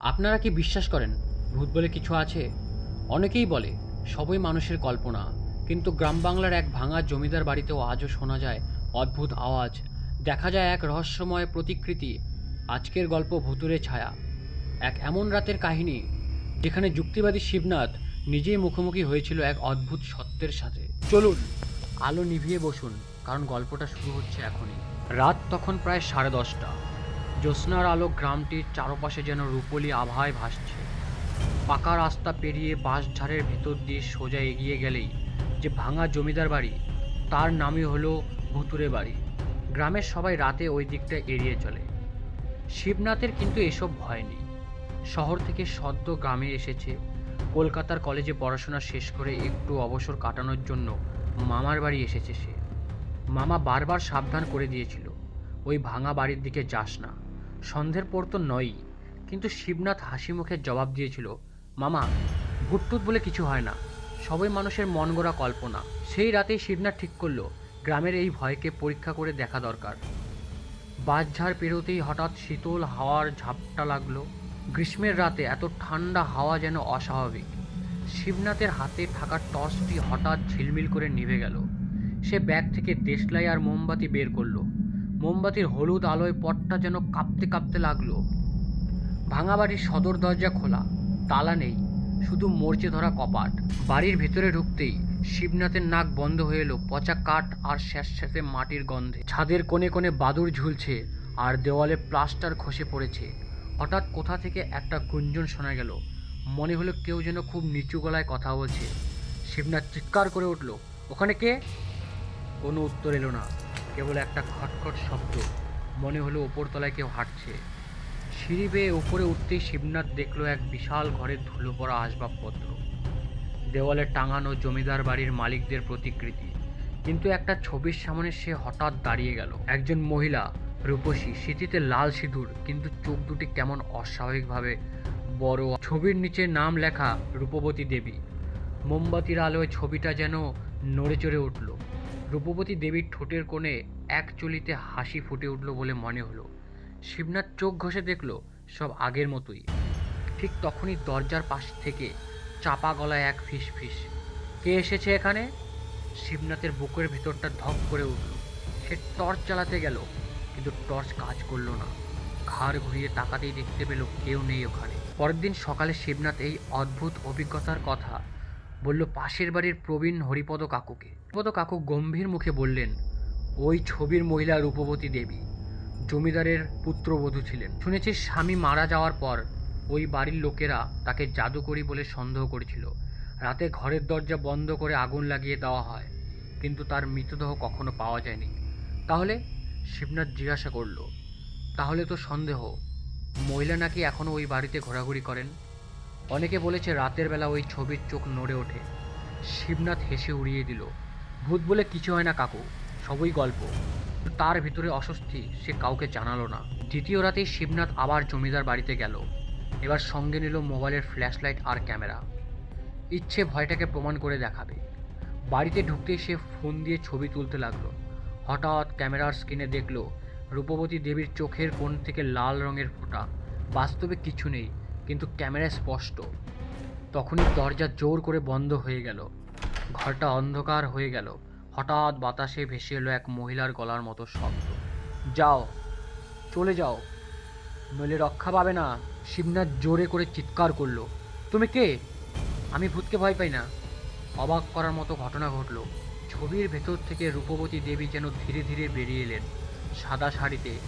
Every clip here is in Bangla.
আপনারা কি বিশ্বাস করেন? ভূত বলে কিছু আছে? অনেকেই বলে, সবই মানুষের কল্পনা। কিন্তু গ্রাম বাংলার এক ভাঙা জমিদার বাড়িতেও আজও শোনা যায় অদ্ভুত আওয়াজ। দেখা যায় এক রহস্যময় প্রতিকৃতি, আজকের গল্প ভুতুরে ছায়া। এক এমন রাতের কাহিনী, যেখানে যুক্তিবাদী শিবনাথ নিজেই মুখোমুখি হয়েছিল এক অদ্ভুত সত্যের সাথে। চলুন, আলো নিভিয়ে বসুন, কারণ গল্পটা শুরু হচ্ছে এখনই। রাত তখন প্রায় সাড়ে দশটা। জ্যোৎস্নার আলো গ্রামটির চারপাশে যেন রূপলি আভায় ভাসছে। পাকা রাস্তা পেরিয়ে বাঁশঝাড়ের ভেতর দিয়ে সোজা এগিয়ে গেলেই যে ভাঙা জমিদার বাড়ি, তার নামই হলো ভুতুরে বাড়ি। গ্রামের সবাই রাতে ওই দিকটা এড়িয়ে চলে। শিবনাথের কিন্তু এসব ভয় নেই। শহর থেকে সদ্য গ্রামে এসেছে। কলকাতার কলেজে পড়াশোনা শেষ করে একটু অবসর কাটানোর জন্য মামার বাড়ি এসেছে সে। মামা বারবার সাবধান করে দিয়েছিল, ওই ভাঙা বাড়ির দিকে যাস না। সন্ধ্যের পর তো নয়ই, কিন্তু শিবনাথ হাসি মুখে জবাব দিয়েছিল, মামা, ভুটটুত বলে কিছু হয় না। সবাই মানুষের মন গড়া কল্পনা। সেই রাতেই শিবনাথ ঠিক করল, গ্রামের এই ভয়কে পরীক্ষা করে দেখা দরকার। বাঁশঝাড় পেরোতেই হঠাৎ শীতল হাওয়ার ঝাপটা লাগল। গ্রীষ্মের রাতে এত ঠান্ডা হাওয়া যেন অস্বাভাবিক। শিবনাথের হাতে থাকা টর্চটি হঠাৎ ঝিলমিল করে নিভে গেল। সে ব্যাগ থেকে দেশলাই আর মোমবাতি বের করল। মোমবাতির হলুদ আলোয় পটটা যেন কাঁপতে কাঁপতে লাগল। ভাঙা বাড়ির সদর দরজা খোলা, তালা নেই, শুধু মরচে ধরা কপাট। বাড়ির ভেতরে ঢুকতেই শিবনাথের নাক বন্ধ হয়ে এলো পচা কাঠ আর স্যাঁতস্যাঁতে মাটির গন্ধে। ছাদের কোণে কোণে বাদুর ঝুলছে আর দেওয়ালে প্লাস্টার খসে পড়েছে। হঠাৎ কোথা থেকে একটা গুঞ্জন শোনা গেল। মনে হলো কেউ যেন খুব নিচু গলায় কথা বলছে। শিবনাথ চিৎকার করে উঠল, ওখানে কে? কোনো উত্তর এলো না। কেবল একটা খটখট শব্দ। মনে হলো ওপরতলায় কেউ হাঁটছে। সিঁড়ি বেয়ে উপরে উঠতেই শিবনাথ দেখল এক বিশাল ঘরের ধুলো পড়া আসবাবপত্র। দেওয়ালে টাঙানো জমিদার বাড়ির মালিকদের প্রতিকৃতি। কিন্তু একটা ছবির সামনে সে হঠাৎ দাঁড়িয়ে গেল। একজন মহিলা, রূপসী স্মৃতিতে লাল সিঁদুর, কিন্তু চোখ দুটি কেমন অস্বাভাবিকভাবে বড়। ছবির নিচে নাম লেখা রূপবতী দেবী। মোমবাতির আলোয় ছবিটা যেন নড়ে চড়ে উঠল। রূপবতী দেবীর ঠোঁটের কোণে এক চলিতে হাসি ফুটে উঠল বলে মনে হলো। শিবনাথ চোখ ঘষে দেখল, সব আগের মতোই। ঠিক তখনই দরজার পাশ থেকে চাপা গলায় এক ফিস ফিস। কে এসেছে এখানে? শিবনাথের বুকের ভিতরটা ধপ করে উঠল। সে টর্চ চালাতে গেল, কিন্তু টর্চ কাজ করল না। ঘাড় ঘুরিয়ে তাকাতেই দেখতে পেল কেউ নেই ওখানে। পরের দিন সকালে শিবনাথ এই অদ্ভুত অভিজ্ঞতার কথা বলল, পাশের বাড়ির প্রবীণ হরিপদ কাকুকে। হরিপদ কাকু গম্ভীর মুখে বললেন, ওই ছবির মহিলা রূপবতী দেবী, জমিদারের পুত্রবধূ ছিলেন। শুনেছি স্বামী মারা যাওয়ার পর ওই বাড়ির লোকেরা তাকে জাদুকরি বলে সন্দেহ করেছিল। রাতে ঘরের দরজা বন্ধ করে আগুন লাগিয়ে দেওয়া হয়, কিন্তু তার মৃতদেহ কখনো পাওয়া যায়নি। তাহলে? শিবনাথ জিজ্ঞাসা করল, তাহলে তো সন্দেহ, মহিলা নাকি এখনও ওই বাড়িতে ঘোরাঘুরি করেন? অনেকে বলেছে রাতের বেলা ওই ছবির চোখ নড়ে ওঠে। শিবনাথ হেসে উড়িয়ে দিল, ভূত বলে কিছু হয় না কাকু, সবই গল্প। তার ভিতরে অস্বস্তি, সে কাউকে জানালো না। দ্বিতীয় রাতেই শিবনাথ আবার জমিদার বাড়িতে গেল। এবার সঙ্গে নিল মোবাইলের ফ্ল্যাশলাইট আর ক্যামেরা। ইচ্ছে ভয়টাকে প্রমাণ করে দেখাবে। বাড়িতে ঢুকতেই সে ফোন দিয়ে ছবি তুলতে লাগল। হঠাৎ ক্যামেরার স্ক্রিনে দেখল, রূপবতী দেবীর চোখের কোণ থেকে লাল রঙের ফোঁটা। বাস্তবে কিছু নেই কিন্তু ক্যামেরায় স্পষ্ট। তখনই দরজা জোর করে বন্ধ হয়ে গেল। ঘরটা অন্ধকার হয়ে গেল। হঠাৎ বাতাসে ভেসে এলো এক মহিলার গলার মতো শব্দ। যাও, চলে যাও। নইলে রক্ষা পাবে না। শিবনাথ জোরে করে চিৎকার করল, তুমি কে? আমি ভূতকে ভয় পাই না। অবাক করার মতো ঘটনা ঘটলো। ছবির ভেতর থেকে রূপবতী দেবী যেন ধীরে ধীরে বেরিয়ে এলেন। সাদা শাড়িতে,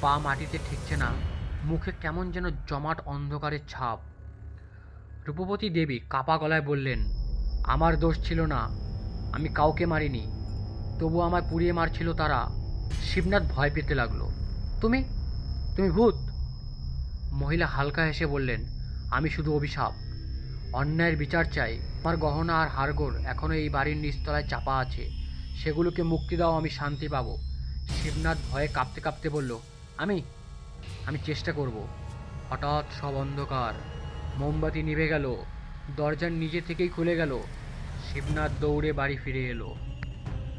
পা মাটিতে ঠেকছে না। মুখে কেমন যেন জমাট অন্ধকারের ছাপ। রূপবতী দেবী কাপা গলায় বললেন, আমার দোষ ছিল না, আমি কাউকে মারিনি। তবু আমায় পুড়িয়ে মারছিল তারা। শিবনাথ ভয় পেতে লাগল, তুমি? তুমি ভূত? মহিলা হালকা হেসে বললেন, আমি শুধু অভিশাপ। অন্যায়ের বিচার চাই। আমার গহনা আর হাড়গোড় এখনও এই বাড়ির নিচতলায় চাপা আছে। সেগুলোকে মুক্তি দাও, আমি শান্তি পাবো। শিবনাথ ভয়ে কাঁপতে কাঁপতে বলল, আমি? আমি চেষ্টা করব। হঠাৎ সব অন্ধকার। মোমবাতি নিভে গেল। দরজার নিজে থেকেই খুলে গেল। শিবনাথ দৌড়ে বাড়ি ফিরে এলো।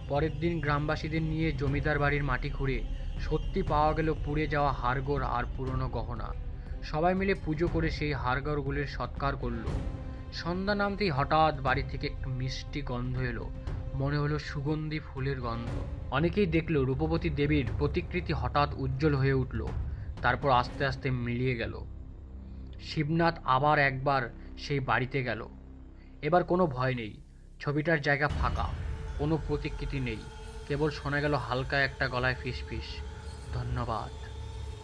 পরের দিন গ্রামবাসীদের নিয়ে জমিদার বাড়ির মাটি খুঁড়ে সত্যি পাওয়া গেল পুড়ে যাওয়া হাড়গোড় আর পুরনো গহনা। সবাই মিলে পুজো করে সেই হাড়গড়গুলির সৎকার করল। সন্ধ্যা নামতেই হঠাৎ বাড়ি থেকে একটু মিষ্টি গন্ধ এলো। মনে হলো সুগন্ধি ফুলের গন্ধ। অনেকেই দেখল রূপবতী দেবীর প্রতিকৃতি হঠাৎ উজ্জ্বল হয়ে উঠল। তারপর আস্তে আস্তে মিলিয়ে গেল। শিবনাথ আবার একবার সেই বাড়িতে গেল। এবার কোনো ভয় নেই, ছবিটার জায়গা ফাঁকা, কোনো প্রতিকৃতি নেই, কেবল শোনা গেল হালকা একটা গলায় ফিস ফিস ধন্যবাদ,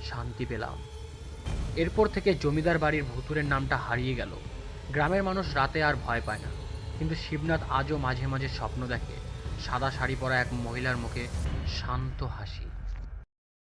শান্তি পেলাম। এরপর থেকে জমিদার বাড়ির ভুতুরের নামটা হারিয়ে গেল। গ্রামের মানুষ রাতে আর ভয় পায় না, কিন্তু শিবনাথ আজও মাঝে মাঝে স্বপ্ন দেখে, সাদা শাড়ি পরা এক মহিলার মুখে শান্ত হাসি।